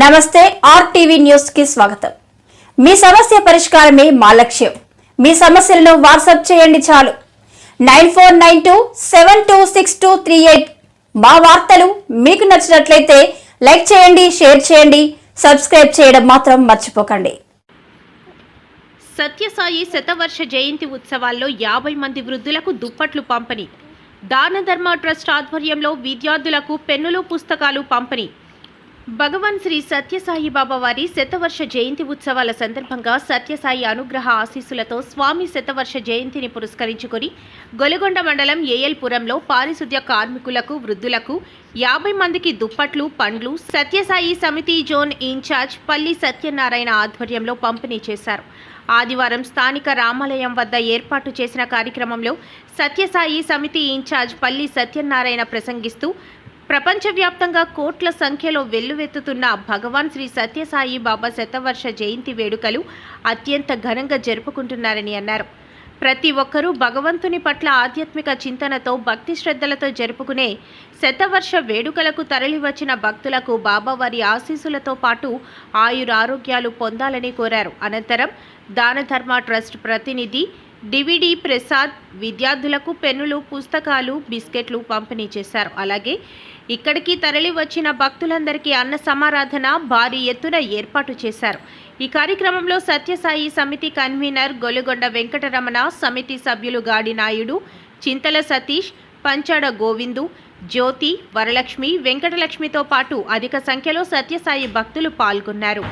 నమస్తే ఆర్టీవీ న్యూస్కి స్వాగతం. మీ సమస్య పరిష్కారమే మా లక్ష్యం. మీ సమస్యలను వాట్సాప్ చేయండి చాలు. Nine four nine two seven two six two three eight మా వార్తలు మీకు నచ్చినట్లయితే లైక్ చేయండి షేర్ చేయండి సబ్స్క్రైబ్ చేయడం మాత్రం మర్చిపోకండి. సత్యసాయి శతవర్ష జయంతి ఉత్సవాల్లో యాభై మంది వృద్ధులకు దుప్పట్లు పంపిణీ. దాన ధర్మ ట్రస్ట్ ఆధ్వర్యంలో విద్యార్థులకు పెన్నులు పుస్తకాలు పంపిణీ. భగవాన్ శ్రీ సత్యసాయి బాబా వారి శతవర్ష జయంతి ఉత్సవాల సందర్భంగా సత్యసాయి అనుగ్రహ ఆశీస్సులతో స్వామి శతవర్ష జయంతిని పురస్కరించుకొని గొలగొండ మండలం ఏఎల్పురంలో పారిశుద్ధ్య కార్మికులకు వృద్ధులకు యాభై మందికి దుప్పట్లు పండ్లు సత్యసాయి సమితి జోన్ ఇన్ఛార్జ్ పల్లి సత్యనారాయణ ఆధ్వర్యంలో పంపిణీ చేశారు. ఆదివారం స్థానిక రామాలయం వద్ద ఏర్పాటు చేసిన కార్యక్రమంలో సత్యసాయి సమితి ఇన్ఛార్జ్ పల్లి సత్యనారాయణ ప్రసంగిస్తూ ప్రపంచవ్యాప్తంగా కోట్ల సంఖ్యలో వెల్లువెత్తుతున్న భగవాన్ శ్రీ సత్యసాయి బాబా శతవర్ష జయంతి వేడుకలు అత్యంత ఘనంగా జరుపుకుంటున్నారని అన్నారు. ప్రతి ఒక్కరూ భగవంతుని పట్ల ఆధ్యాత్మిక చింతనతో భక్తి శ్రద్ధలతో జరుపుకునే శతవర్ష వేడుకలకు తరలివచ్చిన భక్తులకు బాబావారి ఆశీస్సులతో పాటు ఆయురారోగ్యాలు పొందాలని కోరారు. అనంతరం దాన ధర్మ ట్రస్ట్ ప్రతినిధి డివిడి ప్రసాద్ విద్యార్థులకు పెన్నులు పుస్తకాలు బిస్కెట్లు పంపిణీ చేశారు. అలాగే ఇక్కడికి తరలి వచ్చిన భక్తులందరికీ అన్న సమారాధన భారీ ఎత్తున ఏర్పాటు చేశారు. ఈ కార్యక్రమంలో సత్యసాయి సమితి కన్వీనర్ గొలుగొండ వెంకటరమణ సమితి సభ్యులు గాడి నాయుడు చింతల సతీష్ పంచాడ గోవిందు జ్యోతి వరలక్ష్మి వెంకటలక్ష్మితో పాటు అధిక సంఖ్యలో సత్యసాయి భక్తులు పాల్గొన్నారు.